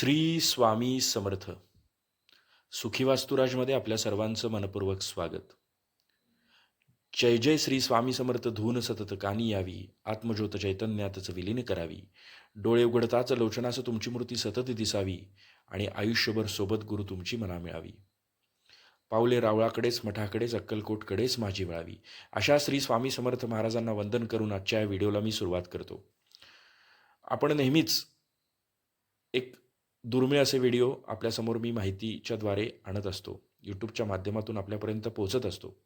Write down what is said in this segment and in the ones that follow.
श्री स्वामी समर्थ. सुखी वास्तुराजमध्ये आपल्या सर्वांचं मनपूर्वक स्वागत. जय जय श्री स्वामी समर्थ धून सतत कानी यावी आत्मज्योत चैतन्यातच विलीन करावी. डोळे उघडताच लोचनास तुमची मूर्ती सतत दिसावी आणि आयुष्यभर सोबत गुरु तुमची मना मिळावी. पावले रावळाकडेच मठाकडेच अक्कलकोटकडेच माझी वळावी. अशा श्री स्वामी समर्थ महाराजांना वंदन करून आजच्या या व्हिडिओला मी सुरुवात करतो. आपण नेहमीच एक दुर्मिळ असे व्हिडिओ आपल्यासमोर मी माहितीच्याद्वारे आणत असतो. यूट्यूबच्या माध्यमातून आपल्यापर्यंत पोहोचत असतो.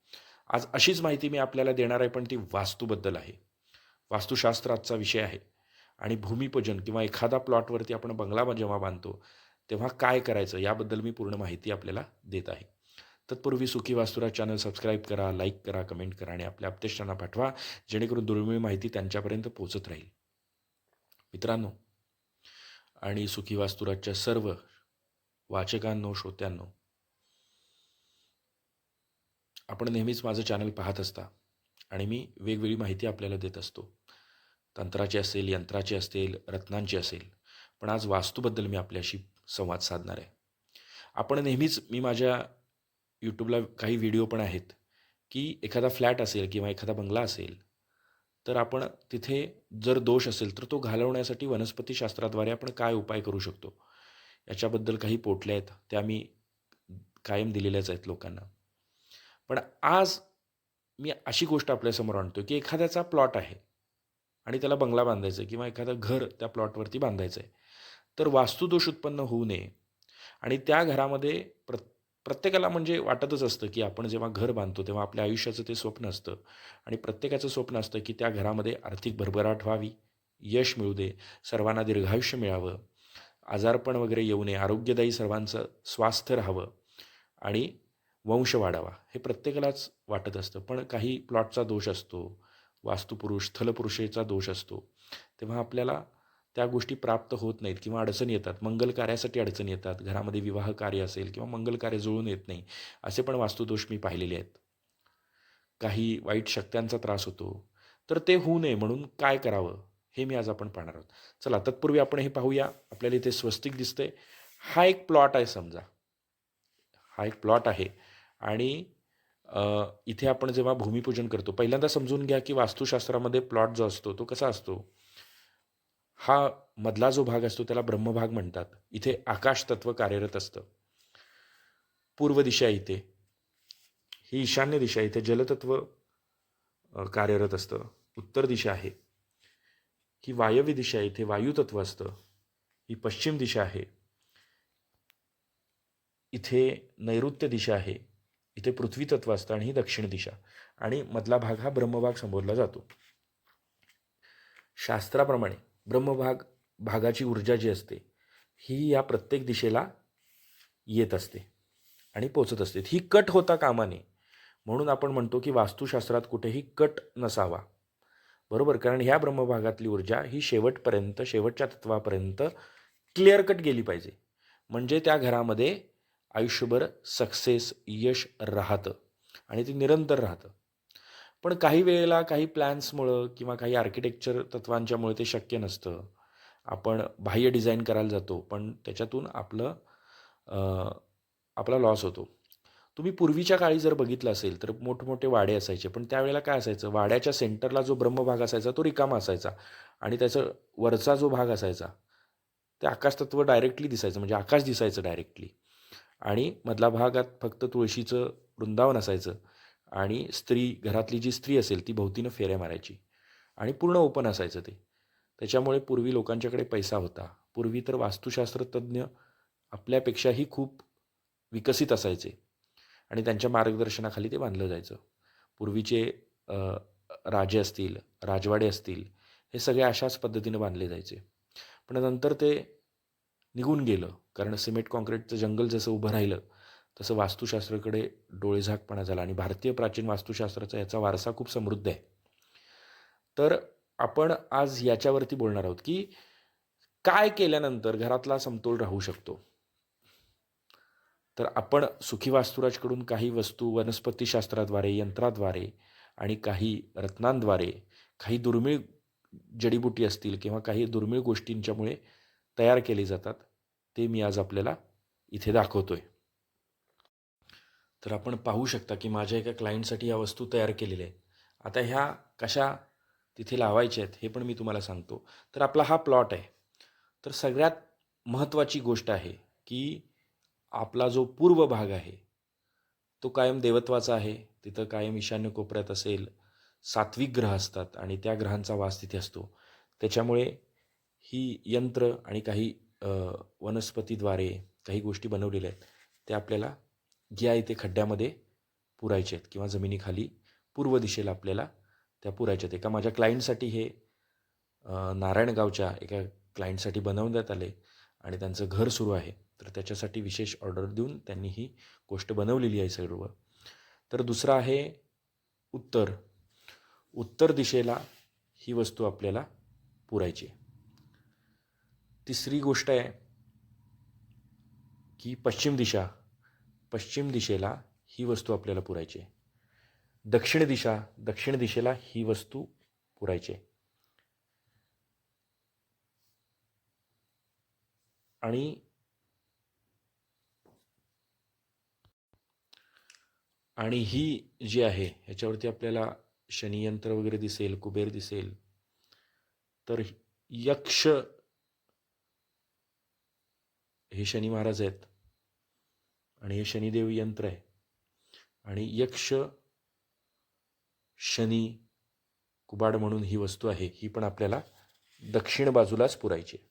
आज अशीच माहिती मी आपल्याला देणार आहे पण ती वास्तूबद्दल आहे. वास्तुशास्त्र आजचा विषय आहे. आणि भूमिपूजन किंवा एखादा प्लॉटवरती आपण बंगला जेव्हा बांधतो तेव्हा काय करायचं याबद्दल मी पूर्ण माहिती आपल्याला देत आहे. तत्पूर्वी सुखी वास्तुराज चॅनल सबस्क्राईब करा लाईक करा कमेंट करा आणि आपल्या अपतेष्टांना पाठवा जेणेकरून दुर्मिळ माहिती त्यांच्यापर्यंत पोहोचत राहील. मित्रांनो आणि सुखी वास्तुराजच्या सर्व वाचकांनो श्रोत्यांनो आपण नेहमीच माझं चॅनल पाहत असता आणि मी वेगवेगळी माहिती आपल्याला देत असतो. तंत्राची असेल यंत्राची असेल रत्नांची असेल पण आज वास्तूबद्दल मी आपल्याशी संवाद साधणार आहे. आपण नेहमीच मी माझ्या यूट्यूबला काही व्हिडिओ पण आहेत की एखादा फ्लॅट असेल किंवा एखादा बंगला असेल तर आपण तिथे जर दोष असेल तर तो घालवण्यासाठी वनस्पतीशास्त्राद्वारे आपण काय उपाय करू शकतो? याच्याबद्दल काही पोटल्या आहेत त्या मी कायम दिलेल्याच आहेत लोकांना. पण आज मी अशी गोष्ट आपल्यासमोर आणतो की एखाद्याचा प्लॉट आहे आणि त्याला बंगला बांधायचा आहे किंवा एखादं घर त्या प्लॉटवरती बांधायचं आहे तर वास्तुदोष उत्पन्न होऊ नये आणि त्या घरामध्ये प्र प्रत्येकाला म्हणजे वाटतच असतं की आपण जेव्हा घर बांधतो तेव्हा आपल्या आयुष्याचं ते स्वप्न असतं. आणि प्रत्येकाचं स्वप्न असतं की त्या घरामध्ये आर्थिक भरभराट व्हावी यश मिळू दे सर्वांना दीर्घायुष्य मिळावं आजारपण वगैरे येऊ नये आरोग्यदायी सर्वांचं स्वास्थ्य राहावं आणि वंश वाढावा हे प्रत्येकालाच वाटत असतं. पण काही प्लॉटचा दोष असतो वास्तुपुरुष स्थलपुरुषेचा दोष असतो. तेव्हा आपल्याला त्या गोष्टी प्राप्त होत नाहीत किंवा अडचणी येतात. मंगल कार्यासाठी अडचणी येतात. घरामध्ये विवाह कार्य असेल किंवा मंगल कार्य जुळून येत नाही असे पण वास्तुदोष मी पाहिलेले आहेत. काही वाईट शक्त्यांचा त्रास होतो. तर ते होऊ नये म्हणून काय करावं हे मी आज आपण पाहणार आहोत. चला तत्पूर्वी आपण हे पाहूया. आपल्याला इथे स्वस्तिक दिसतंय. हा एक प्लॉट आहे समजा. हा एक प्लॉट आहे. आणि इथे आपण जेव्हा भूमिपूजन करतो पहिल्यांदा समजून घ्या की वास्तुशास्त्रामध्ये प्लॉट जो असतो तो कसा असतो? हा मधला जो भाग असतो त्याला ब्रह्मभाग म्हणतात. इथे आकाश तत्व कार्यरत असतं. पूर्व दिशा इथे ही ईशान्य दिशा इथे जलतत्व कार्यरत असतं. उत्तर दिशा आहे. ही वायव्य दिशा इथे वायुतत्व असतं. ही पश्चिम दिशा आहे. इथे नैऋत्य दिशा आहे. इथे पृथ्वी तत्व असतं आणि ही दक्षिण दिशा. आणि मधला भाग हा ब्रह्मभाग संबोधला जातो. शास्त्राप्रमाणे ब्रह्मभाग भागाची ऊर्जा जी असते ही या प्रत्येक दिशेला येत असते आणि पोचत असते. ही कट होता कामा नये म्हणून आपण म्हणतो की वास्तुशास्त्रात कुठेही कट नसावा. बरोबर? कारण ह्या ब्रह्मभागातली ऊर्जा ही शेवटपर्यंत शेवटच्या तत्वापर्यंत क्लिअर कट गेली पाहिजे. म्हणजे त्या घरामध्ये आयुष्यभर सक्सेस यश राहतं आणि ते निरंतर राहतं. पण काही वेळेला काही प्लॅन्समुळं किंवा काही आर्किटेक्चर तत्वांच्यामुळे ते शक्य नसतं. आपण बाह्य डिझाईन करायला जातो पण त्याच्यातून आपलं आपला लॉस होतो. तुम्ही पूर्वीच्या काळी जर बघितलं असेल तर मोठमोठे वाडे असायचे पण त्यावेळेला काय असायचं? वाड्याच्या सेंटरला जो ब्रह्मभाग असायचा तो रिकामा असायचा. आणि त्याचं वरचा जो भाग असायचा ते आकाशतत्व डायरेक्टली दिसायचं म्हणजे आकाश दिसायचं डायरेक्टली. आणि मधला भागात फक्त तुळशीचं वृंदावन असायचं. आणि स्त्री घरातली जी स्त्री असेल ती भोवतीनं फेऱ्या मारायची. आणि पूर्ण ओपन असायचं ते. त्याच्यामुळे पूर्वी लोकांच्याकडे पैसा होता. पूर्वी तर वास्तुशास्त्रतज्ञ आपल्यापेक्षाही खूप विकसित असायचे. आणि त्यांच्या मार्गदर्शनाखाली ते बांधलं जायचं. पूर्वीचे राजे असतील राजवाडे असतील हे सगळे अशाच पद्धतीनं बांधले जायचे. पण नंतर ते निघून गेलं. कारण सिमेंट कॉन्क्रीटचं जंगल जसं उभं राहिलं तसं वास्तुशास्त्राकडे डोळेझाकपणा झाला आणि भारतीय प्राचीन वास्तुशास्त्राचा याचा वारसा खूप समृद्ध आहे. तर आपण आज याच्यावरती बोलणार आहोत की काय केल्यानंतर घरातला समतोल राहू शकतो? तर आपण सुखी वास्तुराजकडून काही वस्तू वनस्पतीशास्त्राद्वारे यंत्राद्वारे आणि काही रत्नांद्वारे काही दुर्मिळ जडीबुटी असतील किंवा काही दुर्मिळ गोष्टींच्यामुळे तयार केले जातात ते मी आज आपल्याला इथे दाखवतो आहे तर आपण पाहू शकता की माझ्या एका क्लायंटसाठी या वस्तू तयार केलेल्या आहेत. आता ह्या कशा तिथे लावायच्या आहेत हे पण मी तुम्हाला सांगतो. तर आपला हा प्लॉट आहे. तर सगळ्यात महत्त्वाची गोष्ट आहे की आपला जो पूर्व भाग आहे तो कायम देवत्वाचा आहे. तिथं कायम ईशान्य कोपऱ्यात असेल सात्विक ग्रह असतात आणि त्या ग्रहांचा वास तिथे असतो. त्याच्यामुळे ही यंत्र आणि काही वनस्पतीद्वारे काही गोष्टी बनवलेल्या आहेत. त्या आपल्याला ज्या ते खड्ड्यामध्ये पुरायचे आहेत किंवा जमिनीखाली पूर्व दिशेला आपल्याला त्या पुरायच्या आहेत. एका माझ्या क्लायंटसाठी हे नारायणगावच्या एका क्लायंटसाठी बनवण्यात आले आणि त्यांचं घर सुरू आहे. तर त्याच्यासाठी विशेष ऑर्डर देऊन त्यांनी ही गोष्ट बनवलेली आहे सर्व. तर दुसरं आहे उत्तर. उत्तर दिशेला ही वस्तू आपल्याला पुरायची तिसरी गोष्ट आहे की पश्चिम दिशा पश्चिम दिशेला ही वस्तू आपल्याला पुरायची आहे. दक्षिण दिशा दक्षिण दिशेला ही वस्तू पुरायची आहे. आणि आणि ही जी आहे ह्याच्यावरती आपल्याला शनियंत्र वगैरे दिसेल कुबेर दिसेल तर यक्ष हे शनी महाराज आहेत. आणि हे शनिदेव यंत्र आहे. आणि यक्ष शनी कुबाड म्हणून ही वस्तू आहे ही पण आपल्याला दक्षिण बाजूलाच पुरायची आहे.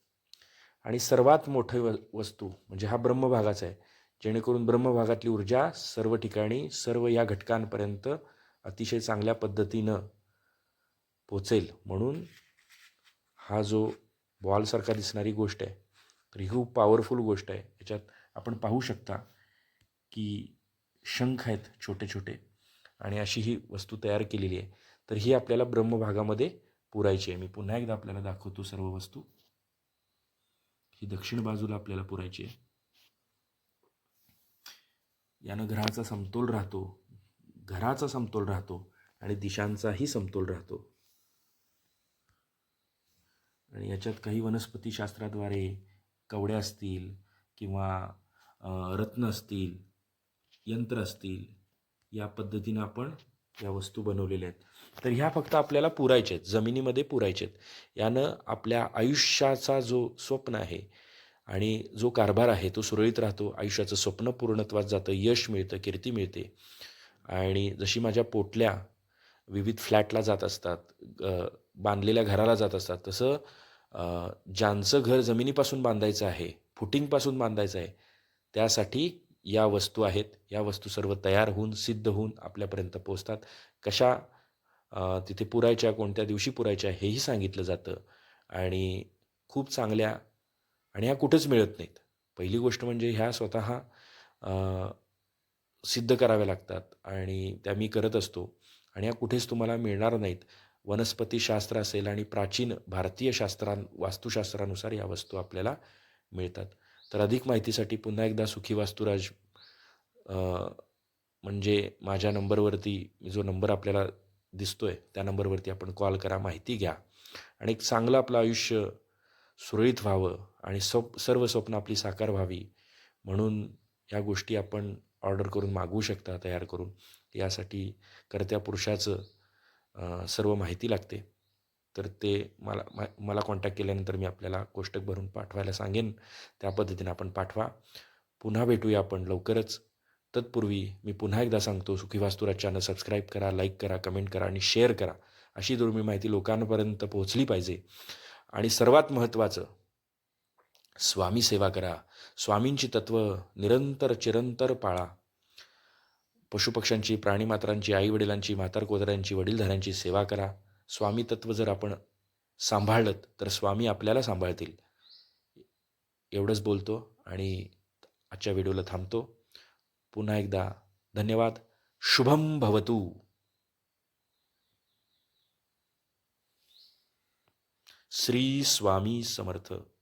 आणि सर्वात मोठं व वस्तू म्हणजे हा ब्रह्मभागाचा आहे जेणेकरून ब्रह्मभागातली ऊर्जा सर्व ठिकाणी सर्व या घटकांपर्यंत अतिशय चांगल्या पद्धतीनं पोचेल म्हणून हा जो बॉलसारखा दिसणारी गोष्ट आहे तर ही खूप पॉवरफुल गोष्ट आहे. याच्यात आपण पाहू शकता की शंख आहेत छोटे छोटे आणि अशी ही वस्तू तयार केलेली आहे. तर ही आपल्याला ब्रह्मभागामध्ये पुरायची आहे. मी पुन्हा एकदा आपल्याला दाखवतो सर्व वस्तू. ही दक्षिण बाजूला आपल्याला पुरायची आहे. यानं ग्रहाचा समतोल राहतो घराचा समतोल राहतो आणि दिशांचाही समतोल राहतो. आणि याच्यात काही वनस्पतीशास्त्राद्वारे कवड्या असतील किंवा रत्न असतील यंत्र असतील या पद्धतीनं आपण या वस्तू बनवलेल्या आहेत. तर ह्या फक्त आपल्याला पुरायच्या आहेत जमिनीमध्ये पुरायच्या आहेत. यानं आपल्या आयुष्याचा जो स्वप्न आहे आणि जो कारभार आहे तो सुरळीत राहतो. आयुष्याचं स्वप्न पूर्णत्वात जातं यश मिळतं कीर्ती मिळते. आणि जशी माझ्या पोटल्या विविध फ्लॅटला जात असतात बांधलेल्या घराला जात असतात तसं ज्यांचं घर जमिनीपासून बांधायचं आहे फुटिंगपासून बांधायचं आहे त्यासाठी या वस्तू आहेत या वस्तू सर्व तयार होऊन सिद्ध होऊन आपल्यापर्यंत पोचतात कशा तिथे पुरायच्या कोणत्या दिवशी पुरायच्या हेही सांगितलं जातं आणि खूप चांगल्या आणि ह्या कुठंच मिळत नाहीत. पहिली गोष्ट म्हणजे ह्या स्वतः सिद्ध कराव्या लागतात आणि त्या मी करत असतो आणि ह्या कुठेच तुम्हाला मिळणार नाहीत. वनस्पतीशास्त्र असेल आणि प्राचीन भारतीय शास्त्रां वास्तुशास्त्रानुसार या वस्तू आपल्याला मिळतात. तर अधिक माहितीसाठी पुन्हा एकदा सुखी वास्तुराज म्हणजे माझ्या नंबरवरती जो नंबर आपल्याला दिसतो आहे त्या नंबरवरती आपण कॉल करा माहिती घ्या. आणि एक चांगलं आपलं आयुष्य सुरळीत व्हावं आणि सप सर्व स्वप्न आपली साकार व्हावी म्हणून या गोष्टी आपण ऑर्डर करून मागवू शकता तयार करून. यासाठी कर्त्या पुरुषाचं सर्व माहिती लागते. तर ते मला मा मला कॉन्टॅक्ट केल्यानंतर मी आपल्याला कोष्टक भरून पाठवायला सांगेन. त्या पद्धतीने आपण पाठवा. पुन्हा भेटूया आपण लवकरच. तत्पूर्वी मी पुन्हा एकदा सांगतो सुखी वास्तुराज चॅनल सबस्क्राईब करा लाईक करा कमेंट करा आणि शेअर करा. अशी दुर्मिळ माहिती लोकांपर्यंत पोहोचली पाहिजे. आणि सर्वात महत्त्वाचं स्वामी सेवा करा. स्वामींची तत्त्व निरंतर चिरंतर पाळा. पशुपक्ष्यांची प्राणीमात्रांची आईवडिलांची म्हातार कोदऱ्यांची वडीलधाऱ्यांची सेवा करा. स्वामी तत्त्व जर आपण सांभाळलं तर स्वामी आपल्याला सांभाळतील. एवढंच बोलतो आणि आजच्या व्हिडिओला थांबतो. पुन्हा एकदा धन्यवाद. शुभम भवतु. श्री स्वामी समर्थ.